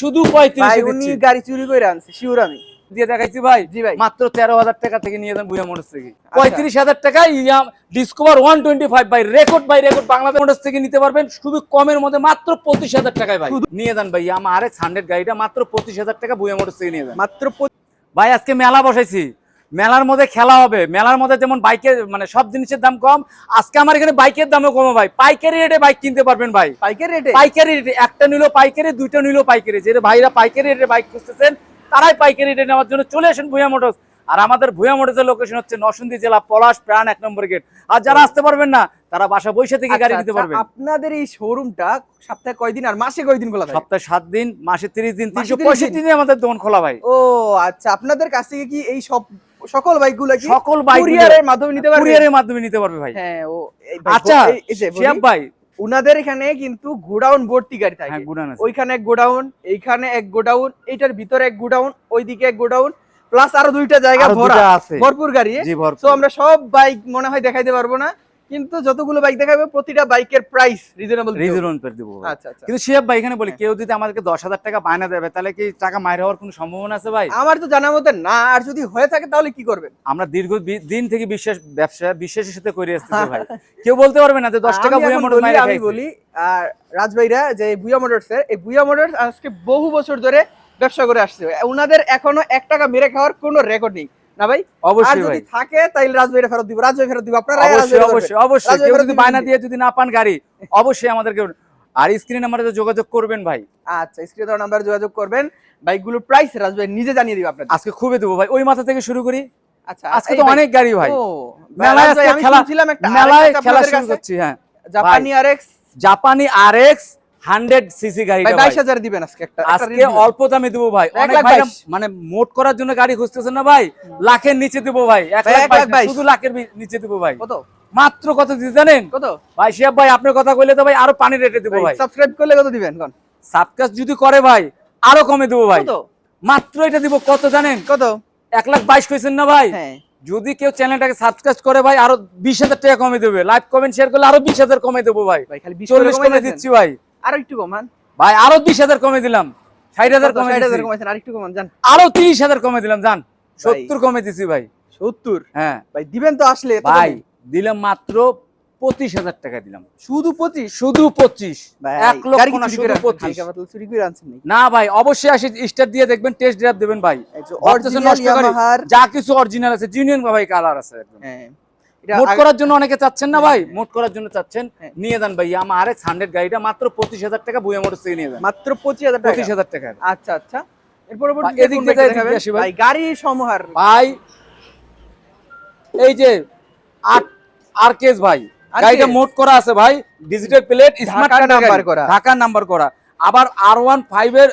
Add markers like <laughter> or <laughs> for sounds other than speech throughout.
শুধু পঁয়ত্রিশ উনি গাড়ি চুরি করে আনছে শিওর আমি। দিয়ে দেখাইছি ভাই জি ভাই। মাত্র তেরো হাজার টাকা থেকে নিয়ে যান বুয়া মোটরস থেকে। পঁয়ত্রিশ হাজার টাকায় Discover one twenty five by record by record Bangladesh motors থেকে নিতে পারবেন। শুধু কমের মধ্যে মাত্র পঁচিশ হাজার টাকায় ভাই। নিয়ে যান ভাই আমার আর এক্স হান্ড্রেড গাড়িটা মাত্র পঁচিশ হাজার টাকা বুয়া মোটরস থেকে নিয়ে যান। মাত্র ভাই আজকে মেলা বসাইছি। মেলার মধ্যে খেলা হবে। মেলার মধ্যে যেমন বাইকের মানে সব জিনিসের দাম কম আজকে আমার এখানে বাইকের দামও কম ভাই। পাইকারি রেটে বাইক কিনতে পারবেন ভাই। পাইকারি রেটে পাইকারি রেটে একটা নিল পাইকারি দুইটা নিল পাইকারি। যে ভাইরা পাইকারি রেটে বাইক খুঁজতেছেন তারাই পাইকারি রেটে নেওয়ার জন্য চলে আসেন ভুয়া মোটরস। আর আমাদের ভুয়া মোটরসের লোকেশন হচ্ছে নরসিংদী জেলা পলাশ প্রাণ এক নম্বর গেট আর যারা আসতে পারবেন না তারা বাসা বৈশা থেকে গাড়ি আচ্ছা, নিতে আচ্ছা, পারবেন। আপনাদের এই শোরুমটা সপ্তাহে কয়দিন আর মাসে কয়দিন খোলা থাকে? সপ্তাহে সাত দিন মাসে তিরিশ দিন তিনশো 30 পঁয়ষট্টি দিন আমাদের দোকান খোলা ভাই। ও আচ্ছা আপনাদের কাছ থেকে কি এই সব সকল বাইকগুলো সকল বাইক কুরিয়ারের মাধ্যমে নিতে পারবে? কুরিয়ারের মাধ্যমে নিতে পারবে ভাই। হ্যাঁ ও আচ্ছা শিয়াব ভাই। উনাদের এখানে কিন্তু গোডাউন ভর্তি গাড়ি থাকে। হ্যাঁ ওইখানে এক গোডাউন এইখানে এক গোডাউন এইটার ভিতরে এক গোডাউন ওইদিকে এক গোডাউন প্লাস আরও দুইটা জায়গা ভরা। আছে। ভরপুর গাড়ি। জি ভরপুর। তো আমরা সব বাইক মনে হয় দেখাইতে পারব না। কিন্তু যতগুলো বাইক দেখাবো প্রতিটা বাইকের প্রাইস রিজনেবল রিজন পেয়ে দেবো। আচ্ছা আচ্ছা। কিন্তু শিয়াব ভাই এখানে বলি হ্যাঁ। কেউ যদি আমাদেরকে দশ হাজার টাকা বায়না দেবে তাহলে কি টাকা মায়ের হওয়ার কোনো সম্ভাবনা আছে ভাই? আমার তো জানা মতে না আর যদি হয়ে থাকে তাহলে কি করবেন? আমরা দীর্ঘ দিন থেকে বিশ্বাস ব্যবসা বিশ্বাসের সাথে করে আসতেছি <laughs> ভাই। কেউ বলতে পারবে না যে দশ টাকা বুয়া মোটর আমি বলি আর রাজভাইরা যে বুয়া মোটরস এর এই বুয়া মোটরস আজকে বহু বছর ধরে ব্যবসা করে আসছে। ওনাদের এখনও এক টাকা মেরে খাওয়ার কোনো রেকর্ড নেই। না ভাই? অবশ্যই যদি থাকে রাজভাইরা ফেরত দিব রাজভাই ফেরত দিব। আপনারা অবশ্যই অবশ্যই অবশ্যই। কেউ যদি বায়না দিয়ে যদি না পান গাড়ি অবশ্যই আমাদেরকে আর স্ক্রিন নাম্বারে যোগাযোগ করবেন ভাই। আচ্ছা স্ক্রিনে দেওয়া নাম্বার যোগাযোগ করবেন। বাইকগুলোর প্রাইস রাজভাই নিজে জানিয়ে দিবে আপনাদের। আজকে খুবই দেবো ভাই। ওই মাথা থেকে শুরু করি। আচ্ছা আজকে তো অনেক গাড়ি ভাই। মেলায় আজকে খেলা মেলায় খেলা শুরু করছি হ্যাঁ। জাপানি আরএক্স জাপানি আর এক্স হান্ড্রেড সিসি গাড়ি বাইশ হাজার দিবেন আজকে একটা একটা আজকে অল্প দামে দেবো ভাই। অনেক লাখ মানে মোট করার জন্য গাড়ি খুঁজতেছেন না ভাই। লাখের নিচে দেবো ভাই এক লাখ। শুধু লাখের নিচে দেবো ভাই। কত? মাত্র কত দিতে জানেন? কত? ভাই শিয়াব ভাই আপনার কথা কইলে তো ভাই আরও পানি রেটে দেবো ভাই সাবস্ক্রাইব করলে কত দিবেন কোন? সাবকাস যদি করে ভাই আরও কমে দেবো ভাই। মাত্র এটা দিব কত জানেন? কত? এক লাখ বাইশ কইছেন না ভাই? হ্যাঁ। যদি কেউ চ্যানেলটাকে সাবস্ক্রাইব করে ভাই আরও বিশ হাজার টাকা কমে দেবে। লাইভ কমেন্ট শেয়ার করলে আরও বিশ হাজার কমে দেবো ভাই। ভাই খালি 20 চল্লিশ কমে দিচ্ছি ভাই। আর একটু কমান। ভাই আরও বিশ হাজার কমে দিলাম। ষাট হাজার কমে 60,000 দিচ্ছি কমাইছেন? আর কমান জান আরও তিরিশ হাজার কমে দিলাম জান সত্তর কমে দিছি ভাই। 70 হ্যাঁ। ভাই দিবেন তো আসলে ভাই দিলাম মাত্র পঁচিশ হাজার টাকা দিলাম। শুধু 25 শুধু পঁচিশ। এক লক্ষ না শুধু পঁচিশ? না ভাই অবশ্যই আসি স্টার দিয়ে দেখবেন টেস্ট ড্রাইভ দেবেন ভাই। যে কিছু অরিজিনাল আছে জিনিয়ন ভাই কালার আছে একদম। হ্যাঁ, মোট করার জন্য অনেকে চাচ্ছেন না ভাই হ্যাঁ। মোট করার জন্য চাচ্ছেন হ্যাঁ। নিয়ে যান ভাই আমার আরেক হান্ড্রেড গাড়িটা মাত্র পঁচিশ হাজার টাকা বুয়া মোটর থেকে নিয়ে যান মাত্র 25000 টাকা পঁচিশ হাজার টাকা আচ্ছা আচ্ছা এদিক ভাই। গাড়ি সমাহার ভাই এই যে আর- আরকেস ভাই। গাড়িটা মোট করা আছে ভাই ডিজিটাল প্লেট স্মার্ট ঢাকার নাম্বার নাম্বার করা। করা ঢাকার নাম্বার করা আবার আর ওয়ান ফাইভ এর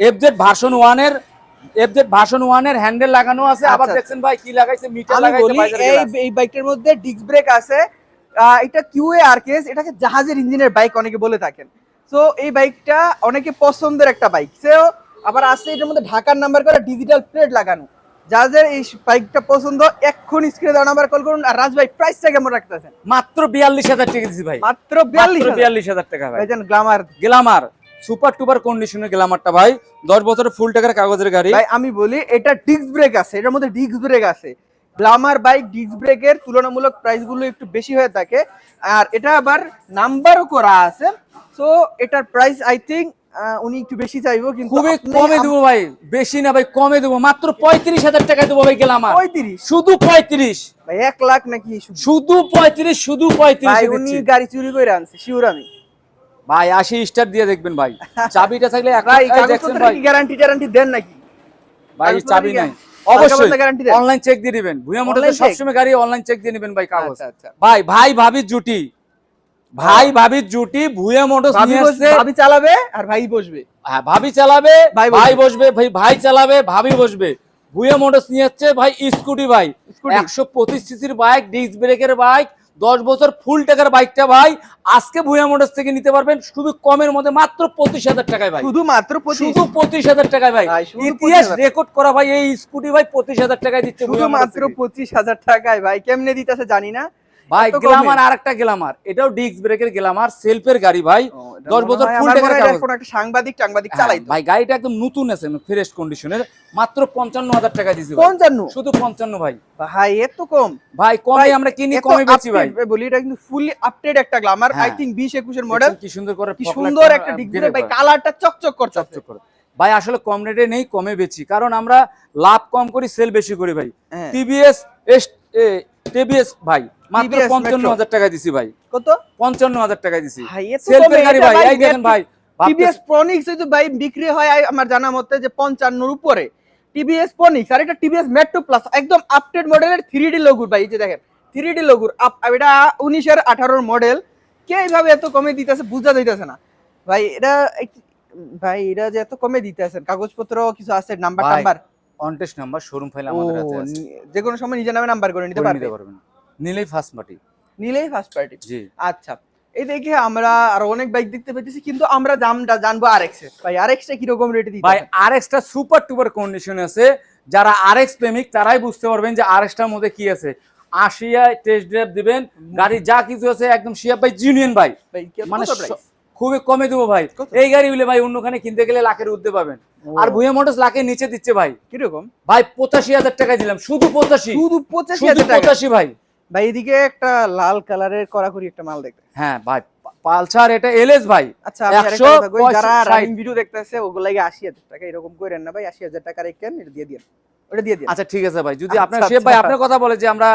এফজেড ভার্সন ওয়ানের এফজেড ভার্সন ওয়ানের হ্যান্ডেল লাগানো আছে। আবার আচ্ছা, দেখছেন ভাই কি লাগাইছে? মিটার লাগাইছে এই এই বাইকটার মধ্যে ডিস্ক ব্রেক আছে। এটা কিউএ আরকেস এটাকে জাহাজের ইঞ্জিনের বাইক অনেকে বলে থাকেন। সো এই বাইকটা অনেকে পছন্দের একটা বাইক সেও আবার আছে এটার মধ্যে ঢাকার নাম্বার করা ডিজিটাল প্লেট লাগানো। যাদের এই বাইকটা পছন্দ এক্ষুনি স্ক্রিনে দেওয়া নাম্বার কল করুন। আর রাজ ভাই প্রাইসটা কেমন রাখতেছেন? মাত্র বিয়াল্লিশ হাজার টাকা দিছি ভাই। মাত্র বিয়াল্লিশ বিয়াল্লিশ হাজার টাকা ভাই। গ্লামার গ্লামার সুপার টুপার কন্ডিশনের গ্লামারটা ভাই। দশ বছরের ফুল টাকার কাগজের গাড়ি। ভাই আমি বলি এটা ডিস্ক ব্রেক আছে এটার মধ্যে ডিস্ক ব্রেক আছে। গ্লামার বাইক ডিস্ক ব্রেকের তুলনামূলক প্রাইসগুলো একটু বেশি হয়ে থাকে। আর এটা আবার নাম্বারও করা আছে। সো এটার প্রাইস আই থিঙ্ক উনি একটু বেশি চাইব কিন্তু খুবই কমে দেবো ভাই। বেশি না ভাই কমে দেবো। মাত্র পঁয়ত্রিশ হাজার টাকায় দেবো ভাই গ্লামার 35 শুধু পঁয়ত্রিশ। ভাই এক লাখ নাকি শুধু? শুধু পঁয়ত্রিশ শুধু ভাই পঁয়ত্রিশ উনি গাড়ি চুরি করে আনছে শিওর আমি। ভাই আশি স্টার দিয়ে দেখবেন ভাই। <laughs> চাবিটা থাকলে ভাই গ্যারান্টি গ্যারান্টি দেন নাকি? ভাই চাবি নাই। অবশ্যই পাতলা guarantee দেন? অনলাইন চেক দিয়ে দিবেন। ভুয়া মোটর সবসময় গাড়ি অনলাইন চেক দিয়ে নেবেন ভাই কাগজ। আচ্ছা। আচ্ছা ভাই ভাই ভাবির জুটি। ভাই ভাবির জুটি ভুয়া নিয়ে আসছে। ভাবি চালাবে আর ভাই বসবে। হ্যাঁ ভাবি চালাবে ভাই বসবে। ভাই ভাই চালাবে ভাবি বসবে। ভুয়া মোটরস নিয়ে যাচ্ছে ভাই স্কুটি ভাই। একশো পঁচিশ সিসির বাইক ডিস্ক ব্রেকের বাইক দশ বছর ফুল টাকার বাইকটা ভাই আজকে ভুয়া মোটরস থেকে নিতে পারবেন শুধু কমের মধ্যে মাত্র পঁচিশ হাজার টাকায় ভাই। শুধু মাত্র শুধু পঁচিশ হাজার টাকায় ভাই। ইতিহাস রেকর্ড করা ভাই এই স্কুটি ভাই পঁচিশ হাজার টাকায় দিচ্ছে শুধু মাত্র পঁচিশ হাজার টাকায় ভাই কেমনে দিতেছে জানি না। ভাই? গ্লামার আর একটা গ্লামার এটাও ডিস্ক ব্রেকের গ্লামার সেলফের গাড়ি ভাই দশ মনে বছর আমার টাকার মনে কোনো একটা সাংবাদিক টাংবাদিক হ্যাঁ, চালাইতো ভাই গাড়িটা একদম নতুন আছে ফ্রেশ কন্ডিশনের মাত্র পঞ্চান্ন হাজার টাকা ভাই। পঞ্চান্ন শুধু পঞ্চান্ন ভাই ভাই এত কম ভাই কমে আমরা কিনি কমে বেচি ভাই বলি এটা কিন্তু ফুলি আপডেট একটা গ্লামার আই। থিংক বিশ একুশের মডেল কি সুন্দর করে কি সুন্দর একটা আহ, ডিসপ্লে বের ভাই করে। কালারটা চকচক করছে চকচক করে। ভাই আসলে কম রেটে নেই কমে বেচি কারণ আমরা লাভ কম করি সেল বেশি করি ভাই হ্যাঁ। টিভিএস টিভিএস ভাই মাত্র TVS পঞ্চান্ন Metro। হাজার টাকা দিছি ভাই। কত? পঞ্চান্ন হাজার টাকা দিছি। ভাই সেলফের গাড়ি ভাই ভাই এই দেখেন ভাই টিভিএস প্রনিক্স যদি ভাই বিক্রি হয় আমার জানা মতে যে উপরে। টিভিএস প্রনিক্স আর এটা টিভিএস মেট্রো প্লাস একদম আপডেট মডেলের থ্রি ডি লগুর ভাই এই যে দেখেন থ্রি ডি লগুর আপ- এটা উনিশের আঠারোর মডেল কে এইভাবে এত কমে দিতেছে বুঝা যাইতেছে না। ভাই এটা ভাই এটা যে এত কমে দিতেছেন কাগজপত্র কিছু আছে number টাম্বার? On test number showroom file আমাদের কাছে আছে। যে কোনো সময় নিজের নামে নাম্বার করে নিতে পারবে? পারবেন। নিলেই ফার্স্ট পার্টি নিলেই ফার্স্ট পার্টি জি। আচ্ছা। এই দেখে আমরা আরও অনেক বাইক দেখতে পেতেছি কিন্তু আমরা দামটা জানব আর এক্স ভাই আর এক্সটা কীরকম রেটে দিতে ভাই আরএক্সটা সুপার টুপার কন্ডিশনে আছে। যারা আরএক্স প্রেমিক তারাই বুঝতে পারবেন যে আরএক্সটার মধ্যে কি আছে। আশিয়ায় টেস্ট ড্রাইভ দিবেন। গাড়ি যা কিছু আছে একদম শিয়া ভাই। জিনিয়ন ভাই মানে খুবই কমে দেবো ভাই। এই গাড়ি হলে ভাই অন্যখানে কিনতে গেলে লাখের উঠতে পাবেন। আর ভুয়া মোটরস লাখের নিচে দিচ্ছে ভাই। কীরকম? ভাই পঁচাশি হাজার টাকা দিলাম শুধু পঁচাশি। শুধু পঁচাশি হাজার পঁচাশি ভাই। ভাই এদিকে একটা লাল কালারের কড়াকড়ি একটা মাল দেখতে। হ্যাঁ ভাই পালসার এটা এলএস ভাই। আচ্ছা যারা রানিং ভিডিও দেখতেছে ওগুলো লাগে আশি হাজার টাকা এরকম করেন না ভাই আশি হাজার টাকা রেখেন এটা দিয়ে দিন ওটা দিয়ে দিন আচ্ছা ঠিক আছে ভাই। যদি আচ্ছা, আপনার শেফ ভাই আচ্ছা। আপনার কথা বলে যে আমরা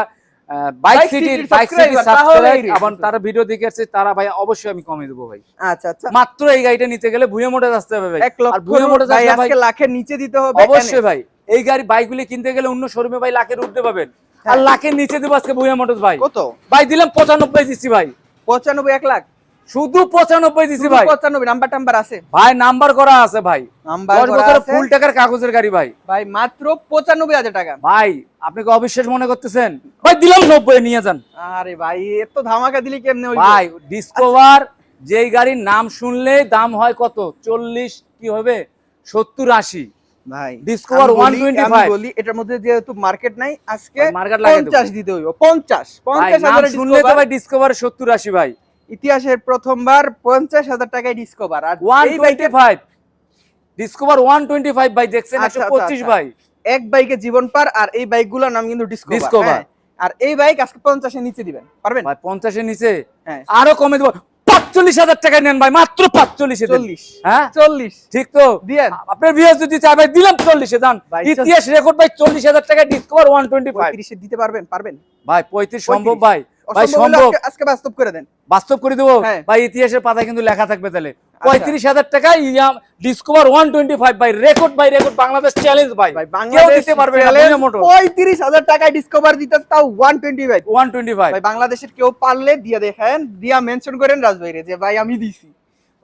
বাইক সিটির বাইক সিটি subscriber, তাহলে এই rate। এবং তারা ভিডিও দেখে তারা ভাই অবশ্যই আমি কমে দেবো ভাই। আচ্ছা আচ্ছা। মাত্র এই গাড়িটা নিতে গেলে ভুয়া আসতে হবে ভাই। আর ভুয়া মোটর ভাই আজকে লাখের নিচে দিতে হবে অবশ্যই ভাই। এই গাড়ি বাইকগুলি কিনতে গেলে অন্য শোরুমে ভাই লাখের উঠতে পাবেন আর হ্যাঁ। লাখের নিচে দেবো আজকে ভুয়া মোটর ভাই। কত? ভাই দিলাম পঁচানব্বই দিচ্ছি ভাই। পঁচানব্বই এক লাখ? শুধু পঁচানব্বই শুধু ভাই। পঁচানব্বই নাম্বার টাম্বার আছে। ভাই নাম্বার করা আছে ভাই। নাম্বার বছরের ফুল টাকার কাগজের গাড়ি ভাই। ভাই মাত্র পঁচানব্বই হাজার টাকা। ভাই আপনি কি অবিশ্বাস মনে করতেছেন? ভাই দিলাম নব্বই নিয়ে যান। আরে ভাই এত ধামাকা দিলি কেমনে ভাই ডিসকভার যেই গাড়ির নাম শুনলে দাম হয় কত? চল্লিশ কি হবে? সত্তর আশি। ভাই আমি বলি- 125 আমি বলি এটার মধ্যে যেহেতু মার্কেট নাই আজকে market পঞ্চাশ দিতে হইব পঞ্চাশ ভাই পঞ্চাশ নাম হাজার শুনলে তো ভাই ডিসকভার সত্তর আশি ভাই। ইতিহাসের প্রথমবার পঞ্চাশ হাজার টাকায় ডিসকভার আর one twenty five Discover one twenty five ভাই দেখছেন আচ্ছা, একশো আচ্ছা, পঁচিশ আচ্ছা। ভাই এক বাইকে জীবন পার আর এই বাইকগুলোর নাম কিন্তু ডিসকভার আর এই বাইক আজকে পঞ্চাশের নিচে দিবেন পারবেন? ভাই পঞ্চাশের নিচে। হ্যাঁ। আরও কমে দেবো। পাঁচচল্লিশ হাজার টাকা নেন ভাই মাত্র পাঁচচল্লিশে চল্লিশ। হ্যাঁ? চল্লিশ। ঠিক তো? দিয়েন আপনার বিএস যদি চাই ভাই দিলাম চল্লিশে দান ইতিহাস রেকর্ড ভাই চল্লিশ হাজার টাকা ডিসকভার ওয়ান টোয়েন্টি ফাইভ দিতে পারবেন পারবেন? ভাই পঁয়ত্রিশ। সম্ভব ভাই। ভাই সম্ভব। আজকে- আজকে বাস্তব করে দেন। বাস্তব করে দেবো। ভাই ইতিহাসের পাতায় কিন্তু লেখা থাকবে তাহলে। পঁয়ত্রিশ হাজার টাকা ডিসকভার ওয়ান টোয়েন্টি ফাইভ ভাই record by record Bangladesh challenge ভাই। কেউ দিতে পারবে পঁয়ত্রিশ হাজার টাকায় ডিসকভার দিতে তাও one twenty five one twenty five বাংলাদেশের কেউ পারলে দিয়ে দেখেন দিয়া মেনশন করেন রাজভাইরে যে ভাই আমি দিছি।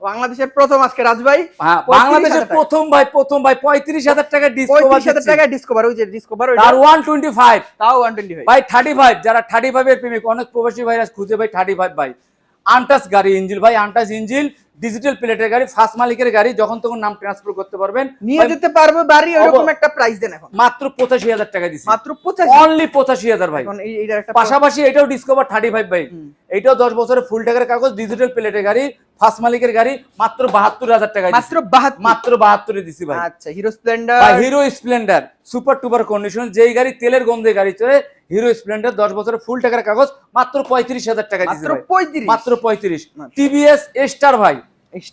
বাংলাদেশের প্রথম আজকে রাজভাই হ্যাঁ 35,000 বাংলাদেশের প্রথম ভাই প্রথম ভাই পঁয়ত্রিশ হাজার টাকা ডিসকভার পঁয়ত্রিশ হাজার টাকায় ডিসকভার ওই যে ডিসকভার তার ওয়ান টোয়েন্টি ফাইভ তাও ওয়ান টোয়েন্টি ফাইভ ভাই থার্টি ফাইভ যারা থার্টি ফাইভ এর প্রেমিক অনেক প্রবাসী ভাইরাস খুঁজে ভাই থার্টি ফাইভ ভাই। আনটাস গাড়ি ইঞ্জিল। ভাই আনটাস ইঞ্জিল ডিজিটাল প্লেটের গাড়ি ফার্স্ট মালিকের গাড়ি যখন তখন নাম ট্রান্সফার করতে পারবেন। নিয়ে যেতে পারবে বাড়ি ওরকম একটা প্রাইস দেন এখন। মাত্র পঁচাশি হাজার টাকা দিচ্ছি মাত্র পঁচাশি অনলি পঁচাশি হাজার ভাই। এইটার একটা পাশাপাশি এটাও ডিসকভার থার্টি ফাইভ ভাই। হুম। এটাও দশ বছরের ফুল টাকার কাগজ ডিজিটাল প্লেটের গাড়ি ফার্স্ট মালিকের গাড়ি মাত্র বাহাত্তর হাজার টাকা মাত্র বাহাত্তর মাত্র বাহাত্তরে দিছি ভাই। আচ্ছা হিরো স্প্লেন্ডার ভাই Hero Splendor super duper condition যেই গাড়ি তেলের গন্ধে গাড়ি চলে হিরো স্প্লেন্ডার দশ বছরের ফুল টাকার কাগজ মাত্র পঁয়ত্রিশ হাজার টাকা মাত্র পঁয়ত্রিশ? মাত্র পঁয়ত্রিশ। আচ্ছা। টিভিএস স্টার ভাই।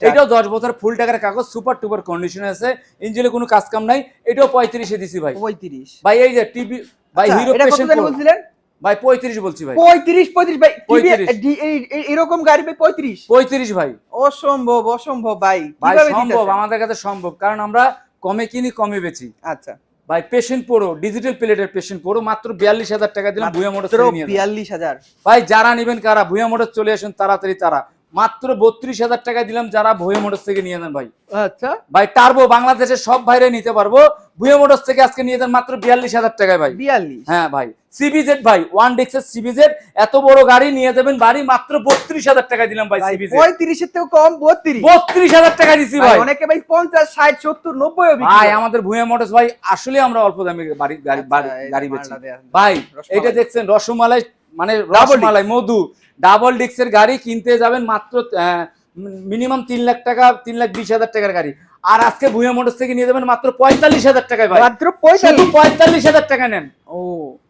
এটাও দশ বছর ফুল টাকার কাগজ সুপার টুপার কন্ডিশনে আছে। ইঞ্জিনে কোনো কাজ কাম নাই। এটাও পঁয়ত্রিশে দিছি ভাই। পঁয়ত্রিশ। ভাই এই যে টিভি ভাই আচ্ছা, হিরো জানি বলছিলেন? ভাই পঁয়ত্রিশ বলছি ভাই। পঁয়ত্রিশ পঁয়ত্রিশ ভাই TV 35 ডি- এই- এই- এরকম গাড়ি ভাই পঁয়ত্রিশ? পঁয়ত্রিশ ভাই। অসম্ভব অসম্ভব ভাই। ভাই সম্ভব আমাদের কাছে সম্ভব কারণ আমরা কমে কিনি কমে বেচি। আচ্ছা। ভাই পেশেন্ট পড়ো ডিজিটাল প্লেটের পেশেন্ট পড়ো মাত্র বিয়াল্লিশ হাজার টাকা দিলাম ভুয়া মোটর বিয়াল্লিশ হাজার। ভাই যারা নেবেন কারা? ভুয়া মোটর চলে আসুন তাড়াতাড়ি তারা। মাত্র বত্রিশ হাজার টাকা দিলাম যারা ভুয়া মোটর থেকে নিয়ে যান ভাই। আচ্ছা। ভাই টার্বো বাংলাদেশের সব ভাইরে নিতে পারব। ভুয়া মোটর থেকে আজকে নিয়ে যান মাত্র বিয়াল্লিশ হাজার টাকায় ভাই। বিয়াল্লিশ। হ্যাঁ ভাই সিবিজেড ভাই ওয়ান ডেক্সের সিবিজেড এত বড় গাড়ি নিয়ে যাবেন বাড়ি মাত্র বত্রিশ হাজার টাকা দিলাম ভাই সিবিজেড পঁয়ত্রিশের থেকেও কম বত্রিশ। বত্রিশ হাজার টাকা দিছি ভাই অনেকে ভাই পঞ্চাশ ষাট সত্তর নব্বই ভাই আমাদের ভুয়া মোটরস ভাই আসলে আমরা অল্প দামে গাড়ি আচ্ছা, যে গাড়ি বেচি। ভাই। এটা দেখছেন রসমালাই মানে রসমালাই মধু। ডাবল ডিক্সের গাড়ি কিনতে যাবেন মাত্র মিনিমাম তিন লাখ টাকা তিন লাখ বিশ হাজার টাকার গাড়ি। আর আজকে ভুয়া মোটরস থেকে নিয়ে যাবেন মাত্র পঁয়তাল্লিশ হাজার টাকায় ভাই। মাত্র পঁয়তাল্লিশ। হাজার টাকা নেন। ও।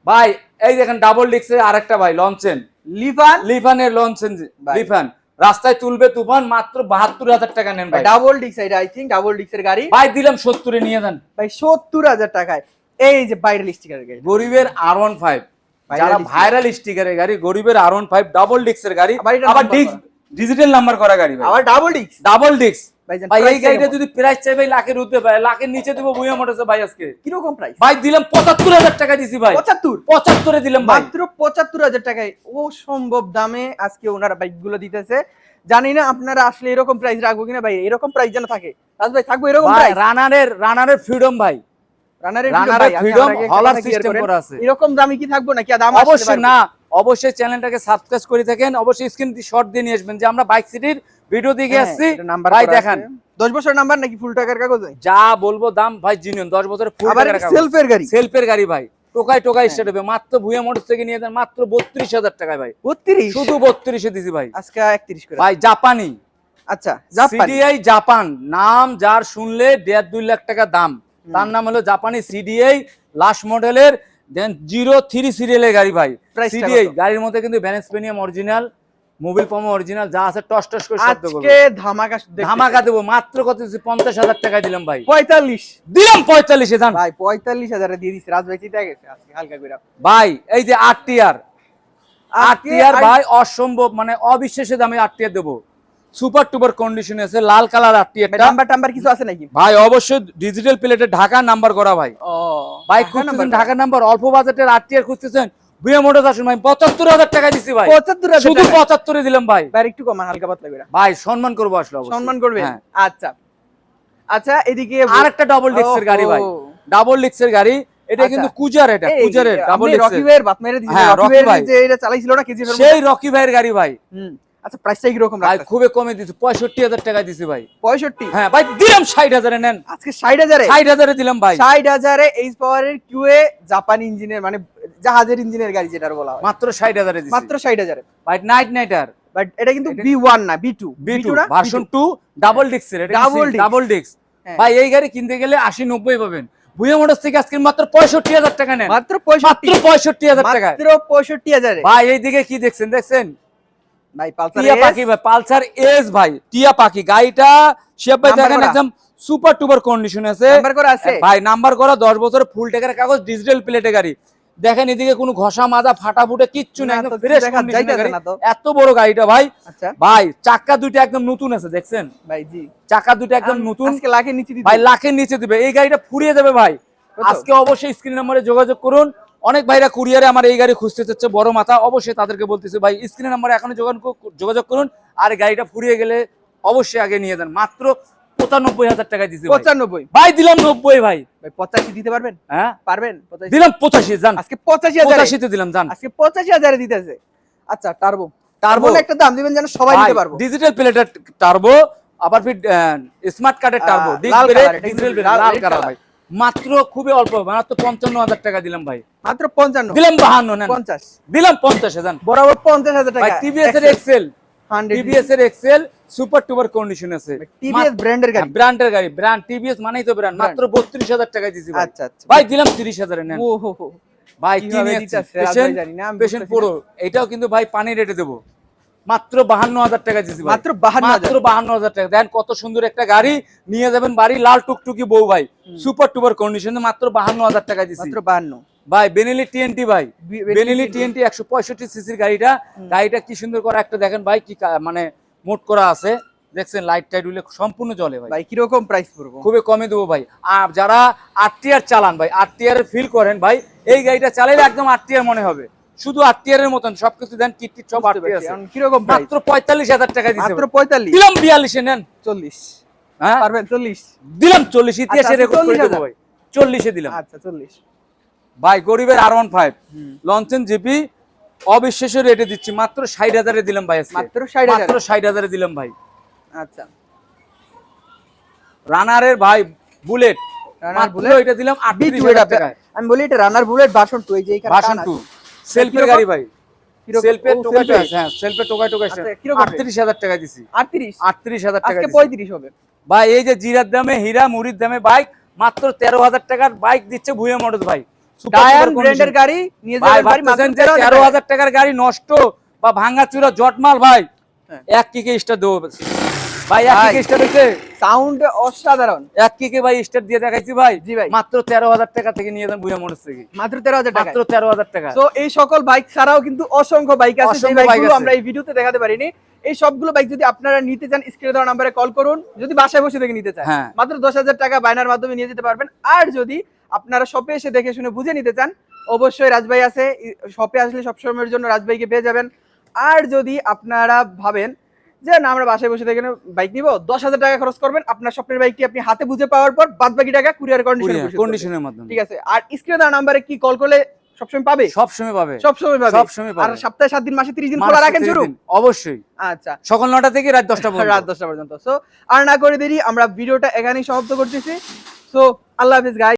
ভাই এই দেখেন ডাবল ডিক্সের আরেকটা ভাই লঞ্চেন লিভান? লিফানের লঞ্চেন। লিফান রাস্তায় তুলবে তুফান মাত্র বাহাত্তর হাজার টাকা নেন ভাই। ডাবল ডিক্স এটা আই থিঙ্ক ডাবল ডিক্সের গাড়ি। ভাই দিলাম সত্তরে নিয়ে যান। ভাই সত্তর হাজার টাকায়। এই যে ভাইরাল স্টিকারের গাড়ি। গরিবের আর ওয়ান ফাইভ যারা ভাইরাল স্টিকারের গাড়ি গরিবের আর ওয়ান ফাইভ ডাবল ডিক্সের গাড়ি আবার করা। ডিজিটাল নাম্বার করা গাড়ি আবার ডাবল ডিক্স ডাবল ডিক্স ভাই এই গাড়িটা যদি প্রাইস চাই ভাই লাখের উঠতে লাখের নিচে দেবো বুয়া মোটরসে ভাই আজকে। কীরকম প্রাইস ভাই দিলাম পঁচাত্তর হাজার টাকা দিছি ভাই। পঁচাত্তর? পঁচাত্তরে দিলাম ভাই। মাত্র পঁচাত্তর হাজার টাকায়। ও সম্ভব দামে আজকে ওনারা দিতেছে। জানি না আপনারা আসলে এরকম প্রাইস রাখব কিনা ভাই এরকম প্রাইস যেন থাকে। রাজ ভাই থাকব এরকম ভাই রানারের রানারের ফ্রিডম ভাই। এরকম দামি কি থাকব নাকি আর দাম আসলে অবশ্যই না অবশ্যই চ্যানেলটাকে সাবস্ক্রাইব করে থাকেন অবশ্যই স্ক্রিন শর্ট দিয়ে নিয়ে আসবেন। যে আমরা বাইক সিটির ভিডিও দিকে হ্যাঁ, আসছি নাম্বার ভাই দেখান। দশ বছর নাম্বার নাকি ফুল টাকার কাগজে? যা বলব দাম ভাই জিনিয়ন দশ ফুল সেলফের গাড়ি? সেলফের গাড়ি ভাই। টোকাই হ্যাঁ। স্টার্ট হবে। মাত্র ভুয়া মোটর থেকে নিয়ে দেন মাত্র বত্রিশ হাজার টাকায় ভাই। বত্রিশ? শুধু বত্রিশে দিছি ভাই। আজকে একত্রিশ ভাই জাপানি। আচ্ছা জাপানি। জাপান নাম যার শুনলে দেড় দুই লাখ টাকা দাম। তার নাম হলো জাপানি সিডিআই লাস্ট মডেলের দেন জিরো থ্রি সিরিয়ালের গাড়ি ভাই। সিডিআই গাড়ির মধ্যে কিন্তু ভ্যানেসপেনিয়াম অরিজিনাল মোবিল পম অরিজিনাল যা আছে টস টস করে শব্দ আজকে করবে ধামাকা দেখতে। ধামাকা দেবো মাত্র কত দিছি? পঞ্চাশ হাজার টাকা দিলাম ভাই। পঁয়তাল্লিশ। দিলাম পঁয়তাল্লিশে জান। ভাই পঁয়তাল্লিশ হাজারে দিয়ে দিচ্ছে রাজ ভাই চিন্তা গেছে আজকে হালকা করে। ভাই এই যে আট টিয়ার টিয়ার ভাই অসম্ভব মানে অবিশ্বাসে দামে আট টিয়ার দেবো। সুপার টুপার কন্ডিশন আছে লাল কালার আট টিয়ারটা নাম্বার টাম্বার কিছু আছে নাকি? ভাই অবশ্যই ডিজিটাল প্লেটে ঢাকা নাম্বার করা ভাই। ও ভাই খুঁজতেছেন ঢাকা নাম্বার অল্প বাজেটের আট টিয়ার খুঁজতেছেন। বিয়ে মোটর আসুন ভাই পঁচাত্তর হাজার টাকা দিছি ভাই। পঁচাত্তর শুধু পঁচাত্তরে দিলাম ভাই। ভাই একটু কমান হালকা পাতলা করে ভাই সম্মান করব আসলে। সম্মান করবে হ্যাঁ। আচ্ছা। আচ্ছা এদিকে আর একটা ডাবল ডিক্সের গাড়ি ভাই। ডাবল ডিক্সের গাড়ি। এটা আচ্ছা। কিন্তু কুজার এটা কুজারের ডাবল আপনি রকি ভাইয়ের বাত মেরে দিয়েছেন হ্যাঁ, রকি ভাই। যে এটা চালাইছিল না কেজিএফ সেই রকি ভাইয়ের গাড়ি ভাই। হুম। আচ্ছা প্রাইসটা কি রকম ভাই খুবই কমে দিছি পঁয়ষট্টি হাজার টাকা দিছি ভাই। 65 হ্যাঁ ভাই দিলাম ষাট হাজারে নেন। আজকে 60000 এ ষাট হাজারে দিলাম ভাই। 60000 এ এইচ পাওয়ারের কিউএ জাপানি ইঞ্জিনের মানে জাহাজের ইঞ্জিনের গাড়ি যেটার বলা হয়। মাত্র ষাট হাজারে দিছি। মাত্র 60000 এ ভাই নাইট নাইটার বাট এটা কিন্তু এটা- বি1 না বি2 বি2 ভার্সন 2 ডাবল এটা Double disc। ডাবল ডিক্স। ভাই এই গাড়ি কিনতে গেলে 80 90 পাবেন। ভুয়া মোটরস থেকে আজকে মাত্র 65000 টাকা নেন। মাত্র 65 65000 টাকা মাত্র 65000 এ ভাই এইদিকে কি দেখছেন দেখছেন? ভাই পালসার টিয়া পাখি ভাই পালসার এস ভাই টিয়া পাখি। গাড়িটা শিয়াব ভাই দেখেন একদম সুপার টুপার কন্ডিশন আছে। নাম্বার করা আছে? ভাই নাম্বার করা 10 বছরের ফুল টাকার কাগজ ডিজিটাল প্লেটে গাড়ি। দেখেন এদিকে কোনো ঘষা মাজা ফাটা ফুটে কিচ্ছু না, একদম ফ্রেশ। এত বড় গাড়িটা ভাই। আচ্ছা। ভাই চাকা দুইটা একদম নতুন আছে দেখছেন? ভাই জি। চাকা দুটো একদম নতুন। আজকে লাখের নিচে দিতে। ভাই লাখের নিচে দিবে। এই গাড়িটা ফুরিয়ে যাবে ভাই। আজকে অবশ্যই স্ক্রিন নাম্বারে যোগাযোগ করুন। অনেক ভাইরা কুরিয়ারে আমার এই গাড়ি খুঁজতে চাচ্ছে বড় মাথা অবশ্যই তাদেরকে বলতেছে ভাই স্ক্রিন নাম্বারে এখনও যোগাযোগ কর- যোগাযোগ করুন আর গাড়িটা ফুরিয়ে গেলে অবশ্যই আগে নিয়ে যান। মাত্র পঁচানব্বই হাজার টাকা দিছি ভাই। 95 ভাই দিলাম নব্বই ভাই। ভাই 85 দিতে পারবেন? হ্যাঁ? পারবেন? দিলাম পঁচাশি জান আজকে 85000 এ পঁচাশিতে দিলাম জান আজকে 85000 এ দিতেছে। আচ্ছা টার্বো। একটা দাম দিবেন যেন সবাই নিতে পারব। ডিজিটাল প্লেটের টার্বো আবার ফির স্মার্ট কার্ডের টার্বো ডিজিটাল কিন্তু লাল- লাল কালার ভাই। মাত্র খুবই অল্প মাত্র পঞ্চান্ন হাজার টাকা দিলাম ভাই। মাত্র 55 দিলাম বাহান্ন নেন 50 দিলাম পঞ্চাশে যান বরাবর 50000 টাকা। টিভিএস এর এক্সেল টিভিএস এর এক্সেল সুপার টুপার কন্ডিশন আছে। টিভিএস ব্র্যান্ডের গাড়ি। ব্র্যান্ডের গাড়ি। ব্র্যান্ড টিভিএস মানেই তো ব্র্যান্ড মাত্র বত্রিশ হাজার টাকা ভাই। আচ্ছা আচ্ছা। ভাই দিলাম তিরিশ হাজারে নেন ভাই কি পেশেন্ট বুঝতেছি এটাও কিন্তু ভাই পানি রেটে দেবো। মাত্র বাহান্ন হাজার টাকা ভাই। মাত্র মাত্র বাহান্ন হাজার টাকা। দেন কত সুন্দর একটা গাড়ি নিয়ে যাবেন বাড়ি লাল টুকটুকি বউ ভাই। সুপার টুপার কন্ডিশনে মাত্র বাহান্ন হাজার টাকা দিছি মাত্র 52 ভাই বেনেলি টিএনটি ভাই। বেনেলি টিএনটি একশো পঁয়ষট্টি সিসির গাড়িটা। গাড়িটা কি সুন্দর করে একটা দেখেন ভাই কি মানে মোট করা আছে। দেখছেন লাইট টাইট উঠলে সম্পূর্ণ জলে ভাই। ভাই কি রকম প্রাইস পড়ব? খুবই কমে দেবো ভাই। আর যারা আট টিয়ার চালান ভাই আট টিয়ারের ফিল করেন ভাই এই গাড়িটা চালাইলে একদম আট টিয়ার মনে হবে। শুধু আট টিয়ারের মতন সবকিছু দেন কিট সব আট আছে। কি মাত্র পঁয়তাল্লিশ হাজার টাকা দিছে। মাত্র। 45 দিলাম বিয়াল্লিশে নেন। 40 হ্যাঁ? পারবেন 40 দিলাম চল্লিশ ইতিহাসে আচ্ছা, রেকর্ড করে 40,000 দেবো ভাই। চল্লিশে দিলাম। আচ্ছা 40 ভাই গরিবের আর ওয়ান ফাইভ লঞ্চেন জিপি অবিশ্বাস্য রেটে দিচ্ছি। মাত্র ষাট হাজারে দিলাম ভাই। মাত্র 60000 মাত্র ষাট হাজারে দিলাম ভাই। আচ্ছা। রানারের ভাই বুলেট রানার বুলেট এটা দিলাম আটত্রিশ B2 হাজার এটা টাকায়। আমি বলি এটা রানার বুলেট ভার্সন 2 এই যে টান টু। সেলফের গাড়ি ভাই। কীরকম? সেলফে ও, টোকাই self-এ? টোকাই হ্যাঁ আচ্ছা, টাকা দিছি। আজকে হবে। ভাই এই যে জিরার দামে হীরা মুড়ির দামে বাইক মাত্র তেরো হাজার টাকার বাইক দিচ্ছে ভুয়া ভাই। Super, ডায়ান ব্র্যান্ডের গাড়ি নিয়ে যাবেন মাত্র 13,000 টাকার গাড়ি নষ্ট বা জটমাল ভাই। হ্যাঁ। এক কিকে স্টার দেবো। ভাই এক ভাই। স্টার হচ্ছে সাউন্ড অসাধারণ। এক কিকে ভাই স্টার দিয়ে দেখাইছি ভাই। জি ভাই। মাত্র তেরো হাজার টাকা থেকে নিয়ে যান ভুয়া মোটরস থেকে। মাত্র তেরো হাজার টাকা মাত্র তেরো হাজার টাকা। তো এই সকল বাইক ছাড়াও কিন্তু অসংখ্য বাইক আছে। যে বাইকগুলো আমরা এই ভিডিওতে দেখাতে পারিনি এই সবগুলো বাইক যদি আপনারা নিতে চান স্ক্রিনে দেওয়া নাম্বারে কল করুন। যদি বাসায় বসে দেখে নিতে চান হ্যাঁ। মাত্র দশ হাজার টাকা বায়নার মাধ্যমে নিয়ে যেতে পারবেন। আর যদি আপনারা শপে এসে দেখে শুনে বুঝে নিতে চান অবশ্যই রাজভাই আছে। শপে আসলে সবসময়ের জন্য রাজভাইকে পেয়ে যাবেন। আর যদি আপনারা ভাবেন যে না আমরা বাসায় বসে দেখে বাইক নিব দশ হাজার টাকা খরচ করবেন আপনার স্বপ্নের বাইকটি আপনি হাতে বুঝে পাওয়ার পর বাদ বাকি টাকা কুরিয়ার কন্ডিশন কন্ডিশনের মাধ্যমে। ঠিক আছে আর স্ক্রিনে দেওয়া নাম্বারে কি কল করলে সবসময় পাবে? সব সময় পাবে। সব সময় পাবে। সব সময় পাবে। আর সপ্তাহে সাত দিন মাসে তিরিশ দিন মাস খোলা রাখেন শুরু? অবশ্যই। আচ্ছা। সকাল নটা থেকে রাত দশটা পর্যন্ত। রাত দশটা পর্যন্ত। সো আর না করে দেরি আমরা ভিডিওটা এখানেই সমাপ্ত করতেছি। সো আল্লাহ হাফিজ গাই